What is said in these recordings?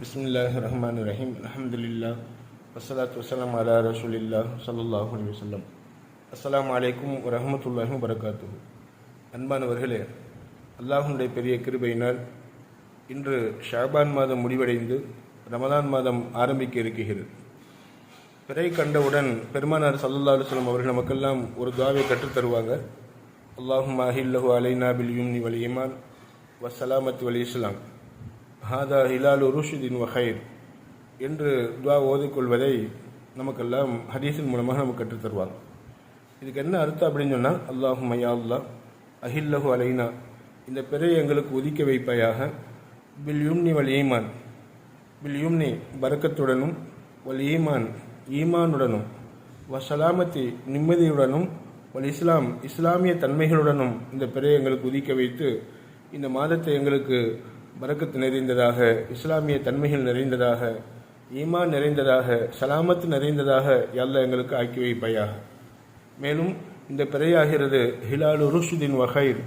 பிஸ்மில்லாஹ் ரஹ்மான் ரஹீம் அலமதுல்லா வசலாத் வசலாம் அலா ரசூலில்லா சல்லாஹூ அலி வசல்லம் அஸ்லாம் வலைக்கும் வரமத்துல்லாஹும் வரகாத்து அன்பானவர்களே அல்லாஹுடைய பெரிய கிருபையினால் இன்று ஷாபான் மாதம் முடிவடைந்து ரமதான் மாதம் ஆரம்பிக்க இருக்குகிறது பிறை கண்டவுடன் பெருமானார் சல்லல்லா அலுவலம் அவர்கள் நமக்கெல்லாம் ஒரு துவாவை கற்றுத்தருவாங்க அல்லாஹும் அஹில்லஹு அலைனா பில் யும்னி வலி இமான் வசலாமத் வலி இஸ்லாம். ஹாதா ஹிலாலு ருஷிதின் வஹைர் என்று துவா ஓதிக்கொள்வதை நமக்கெல்லாம் ஹதீஸின் மூலமாக நமக்கு கற்றுத்தருவாங்க இதுக்கு என்ன அர்த்தம் அப்படின்னு சொன்னால் அல்லாஹு மையா அல்லா அஹில்லஹு அலைனா. இந்த பிறையை எங்களுக்கு ஒதுக்க வைப்பாயாக. பில் யும்னி வல் ஈமான் பில் யும்னி பரக்கத்துடனும் வல் ஈமான் ஈமானுடனும் வசலாமத்தி நிம்மதியுடனும் வல் இஸ்லாம் இஸ்லாமிய தன்மைகளுடனும் இந்த பிறையை எங்களுக்கு உதிக்க வைத்து இந்த மாதத்தை எங்களுக்கு பரக்கத்து நிறைந்ததாக இஸ்லாமிய தன்மைகள் நிறைந்ததாக ஈமான் நிறைந்ததாக சலாமத்து நிறைந்ததாக எல்லாம் எங்களுக்கு ஆக்கி வைப்பையாக. மேலும் இந்த பிறையாகிறது ஹிலாலு ருஷுதின் வகைர்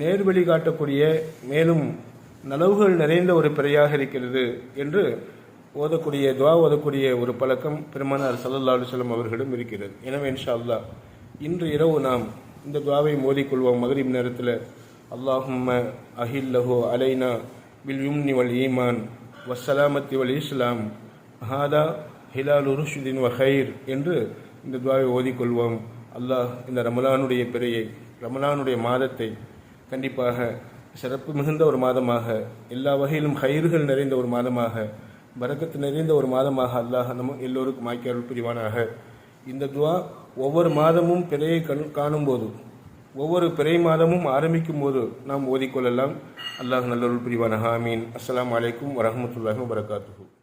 நேர்வழி காட்டக்கூடிய மேலும் நலவுகள் நிறைந்த ஒரு பிறையாக இருக்கிறது என்று ஓதக்கூடிய துவா ஓதக்கூடிய ஒரு பழக்கம் பெருமானார் சல்லல்லா அலுவலம் அவர்களிடம் இருக்கிறது. எனவே இன்ஷா இன்று இரவு நாம் இந்த துவாவை மோதிக்கொள்வோம் மகரிப் நேரத்தில். அல்லாஹும்ம அஹில்லஹோ அலைனா باليمن யும்னி والسلامة والإسلام. هذا ஹிலால் இஸ்லாம் வஹைர் என்று இந்த துவாவை ஓதிக்கொள்வோம். அல்லாஹ் இந்த ரமலானுடைய பிறையை ரமலானுடைய மாதத்தை கண்டிப்பாக சிறப்பு மிகுந்த ஒரு மாதமாக எல்லா வகையிலும் கயிறுகள் நிறைந்த ஒரு மாதமாக பரக்கத்து நிறைந்த ஒரு மாதமாக அல்லாஹ் நம்ம எல்லோருக்கும் ஆக்கி அருள் புரிவானாக. இந்த துவா ஒவ்வொரு மாதமும் பிறையை கண் காணும்போது ஒவ்வொரு பிறை மாதமும் ஆரம்பிக்கும் போது நாம் ஓதிக்கொள்ளலாம். அல்லாஹ் நல்லருள் புரிவானாக. ஹாமீன் அஸ்லாம் அலைக்கும் வரஹ்மத்துல்லாஹி வபரகாத்துஹு.